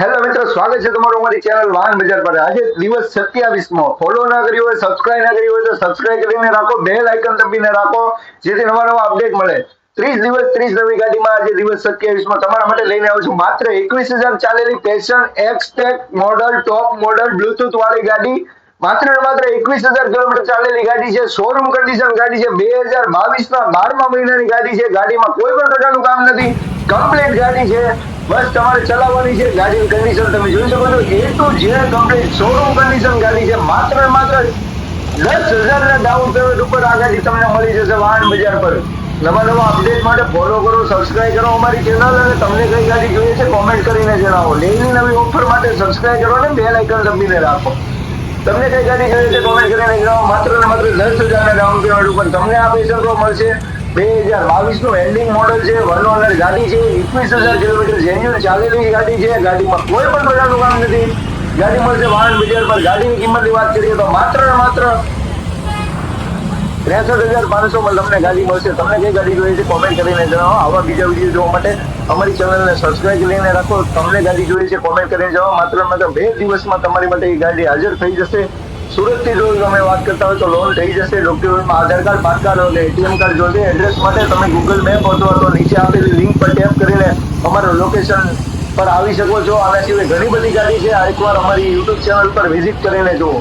Hello મિત્રો, સ્વાગત છે તમારું અમારી ચેનલ વાહન બજાર પર. આજે દિવસ સત્યાવીસ મો ફોલો ના કર્યું હોય સબસ્ક્રાઇબ ના કર્યું હોય તો સબસ્ક્રાઇબ કરીને રાખો. બેલ આઇકન દબીને રાખો, જેથી નવા નવા અપડેટ મળે. ત્રીસ દિવસ, ત્રીસ નવી ગાડીમાં આજે દિવસ સત્યાવીસમાં તમારા માટે લઈને આવું છું. માત્ર એકવીસ હજાર ચાલેલી Passion Xtec model top model Bluetooth વાળી ગાડી. માત્ર માત્ર એકવીસ હજાર કિલોમીટર ચાલેલી ગાડી છે. શોરૂમ કન્ડિશન ગાડી છે. બે હજાર બાવીસ ના બારમા મહિનાની ગાડી છે. ગાડીમાં કોઈ પણ પ્રકારનું કામ નથી. કમ્પ્લીટ ગાડી છે, બસ તમારે ચલાવવાની છે ગાડીની કન્ડિશન તમે જોઈ શકો છો. એ તો જે કમ્પ્લેટ શોરૂમ કન્ડિશન ગાડી છે, માત્ર માત્ર દસ હજાર ના ડાઉન પેમેન્ટ ઉપર આ ગાડી તમને મળી જશે વાહન બજાર પર. નવા નવા અપડેટ માટે ફોલો કરો સબસ્ક્રાઇબ કરો અમારી ચેનલ અને તમને કઈ ગાડી જોઈએ છે કોમેન્ટ કરીને જણાવો. ડેઈલી નવી ઓફર માટે સબસ્ક્રાઇબ કરો ને બેલ આઇકન દબીને રાખો. તમને કઈ ગાડી જોઈએ છે કોમેન્ટ કરીને જણાવો. માત્ર ને માત્ર દસ હજાર ના ડાઉન પેમેન્ટ ઉપર તમને આ પૈસા મળશે. બે હજાર બાવીસનું એન્ડિંગ મોડલ છે વન ઓનર ગાડી છે, એકવીસ હજાર કિલોમીટર જેન્યુઅલ ચાલેલી ગાડી છે, ગાડીમાં કોઈ પણ પ્રકારનું કામ નથી. ગાડી મળશે વાહન બજાર પર. ગાડીની કિંમતની વાત કરીએ તો માત્ર ને માત્ર ત્રેસઠ હજાર પાંચસો માં તમને ગાડી મળશે. તમને કઈ ગાડી જોઈએ છે કોમેન્ટ કરીને જણાવો. આવા બીજા વીડિયો જોવા માટે અમારી ચેનલને સબસ્ક્રાઇબ કરીને રાખો. તમને ગાડી જોઈએ છે કોમેન્ટ કરીને જણાવો. માત્ર માત્ર બે દિવસમાં તમારી માટે એ ગાડી હાજર થઈ જશે. સુરતથી જો તમે વાત કરતા હોય તો લોન થઈ જશે. ડોક્યુમેન્ટમાં આધાર કાર્ડ, પાન કાર્ડ અને એટીએમ કાર્ડ જોશે એડ્રેસ માટે તમે ગૂગલ મેપ અથવા તો નીચે આપેલી લિંક પર ટેપ કરીને અમારું લોકેશન પર આવી શકો છો. આના સિવાય ઘણી બધી ગાડી છે. આ એકવાર અમારી યુટ્યુબ ચેનલ પર વિઝિટ કરીને જુઓ.